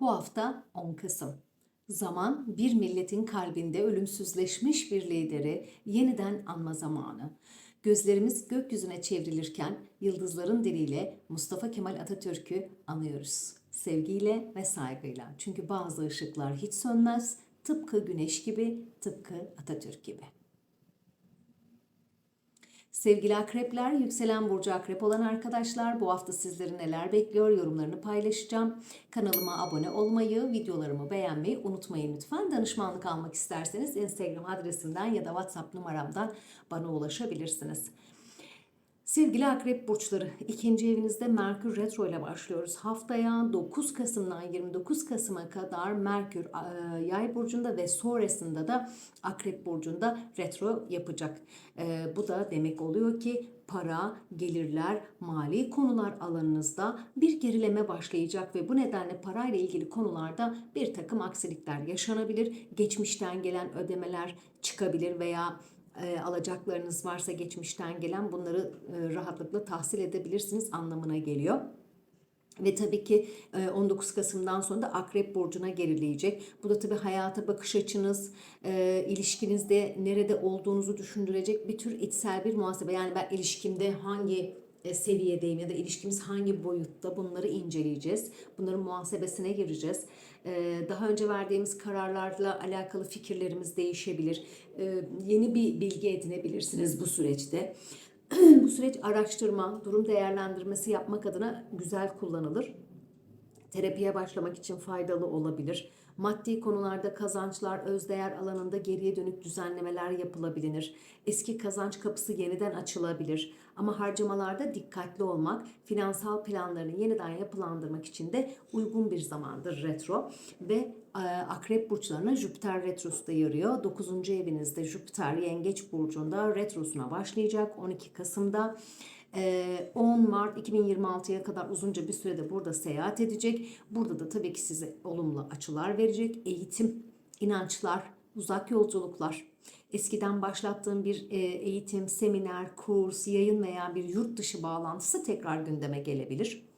Bu hafta 10 Kasım. Zaman bir milletin kalbinde ölümsüzleşmiş bir lideri yeniden anma zamanı. Gözlerimiz gökyüzüne çevrilirken yıldızların diliyle Mustafa Kemal Atatürk'ü anıyoruz. Sevgiyle ve saygıyla. Çünkü bazı ışıklar hiç sönmez. Tıpkı güneş gibi, tıpkı Atatürk gibi. Sevgili akrepler, yükselen burcu akrep olan arkadaşlar bu hafta sizleri neler bekliyor yorumlarını paylaşacağım. Kanalıma abone olmayı, videolarımı beğenmeyi unutmayın lütfen. Danışmanlık almak isterseniz Instagram adresimden ya da WhatsApp numaramdan bana ulaşabilirsiniz. Sevgili akrep burçları, ikinci evinizde Merkür Retro ile başlıyoruz. Haftaya 9 Kasım'dan 29 Kasım'a kadar Merkür e, Yay burcunda ve sonrasında da Akrep burcunda retro yapacak. E, bu da demek oluyor ki para, gelirler, mali konular alanınızda bir gerileme başlayacak ve bu nedenle parayla ilgili konularda bir takım aksilikler yaşanabilir. Geçmişten gelen ödemeler çıkabilir veya e, alacaklarınız varsa geçmişten gelen bunları e, rahatlıkla tahsil edebilirsiniz anlamına geliyor. Ve tabii ki e, 19 Kasım'dan sonra da Akrep Burcu'na gerileyecek. Bu da tabii hayata bakış açınız, e, ilişkinizde nerede olduğunuzu düşündürecek bir tür içsel bir muhasebe. Yani ben ilişkimde hangi e, seviyedeyim ya da ilişkimiz hangi boyutta bunları inceleyeceğiz. Bunların muhasebesine gireceğiz. E, Daha önce verdiğimiz kararlarla alakalı fikirlerimiz değişebilir. E, Yeni bir bilgi edinebilirsiniz bu süreçte. bu süreç araştırma, durum değerlendirmesi yapmak adına güzel kullanılır. Terapiye başlamak için faydalı olabilir. Maddi konularda kazançlar, özdeğer alanında geriye dönük düzenlemeler yapılabilir. Eski kazanç kapısı yeniden açılabilir. Ama harcamalarda dikkatli olmak, finansal planlarını yeniden yapılandırmak için de uygun bir zamandır retro. Ve e, akrep burçlarına Jüpiter retrosu da yarıyor. 9. evinizde Jüpiter yengeç burcunda retrosuna başlayacak 12 Kasım'da. 10 Ee, Mart 2026'ya kadar uzunca bir sürede burada seyahat edecek. Burada da tabii ki size olumlu açılar verecek. Eğitim, inançlar, uzak yolculuklar, eskiden başlattığım bir eğitim, seminer, kurs, yayın veya bir yurt dışı bağlantısı tekrar gündeme gelebilir.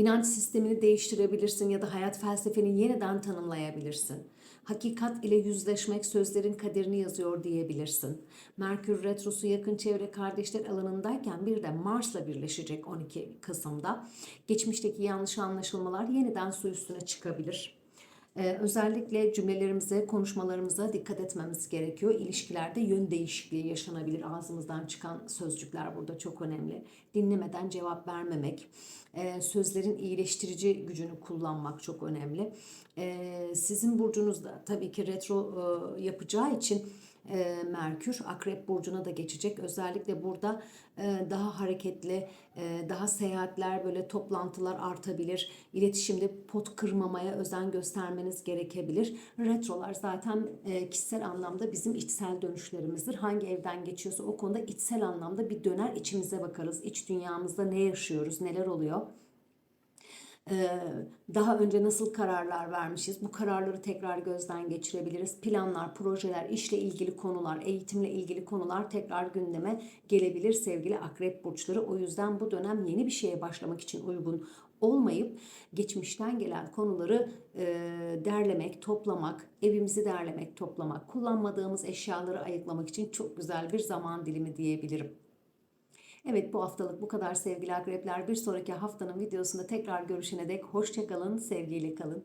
İnanç sistemini değiştirebilirsin ya da hayat felsefeni yeniden tanımlayabilirsin. Hakikat ile yüzleşmek sözlerin kaderini yazıyor diyebilirsin. Merkür Retrosu yakın çevre kardeşler alanındayken bir de Mars'la birleşecek 12 Kasım'da. Geçmişteki yanlış anlaşılmalar yeniden su üstüne çıkabilir. Ee, özellikle cümlelerimize, konuşmalarımıza dikkat etmemiz gerekiyor. İlişkilerde yön değişikliği yaşanabilir. Ağzımızdan çıkan sözcükler burada çok önemli. Dinlemeden cevap vermemek, e, sözlerin iyileştirici gücünü kullanmak çok önemli. E, sizin burcunuzda tabii ki retro e, yapacağı için e, Merkür Akrep Burcu'na da geçecek. Özellikle burada e, daha hareketli, e, daha seyahatler, böyle toplantılar artabilir. İletişimde pot kırmamaya özen göstermeniz gerekebilir. Retrolar zaten e, kişisel anlamda bizim içsel dönüşlerimizdir. Hangi evden geçiyorsa o konuda içsel anlamda bir döner içimize bakarız. İç dünyamızda ne yaşıyoruz, neler oluyor? Ee, daha önce nasıl kararlar vermişiz? Bu kararları tekrar gözden geçirebiliriz. Planlar, projeler, işle ilgili konular, eğitimle ilgili konular tekrar gündeme gelebilir sevgili akrep burçları. O yüzden bu dönem yeni bir şeye başlamak için uygun olmayıp geçmişten gelen konuları e, derlemek, toplamak, evimizi derlemek, toplamak, kullanmadığımız eşyaları ayıklamak için çok güzel bir zaman dilimi diyebilirim. Evet bu haftalık bu kadar sevgili akrepler. Bir sonraki haftanın videosunda tekrar görüşene dek hoşçakalın, sevgiyle kalın.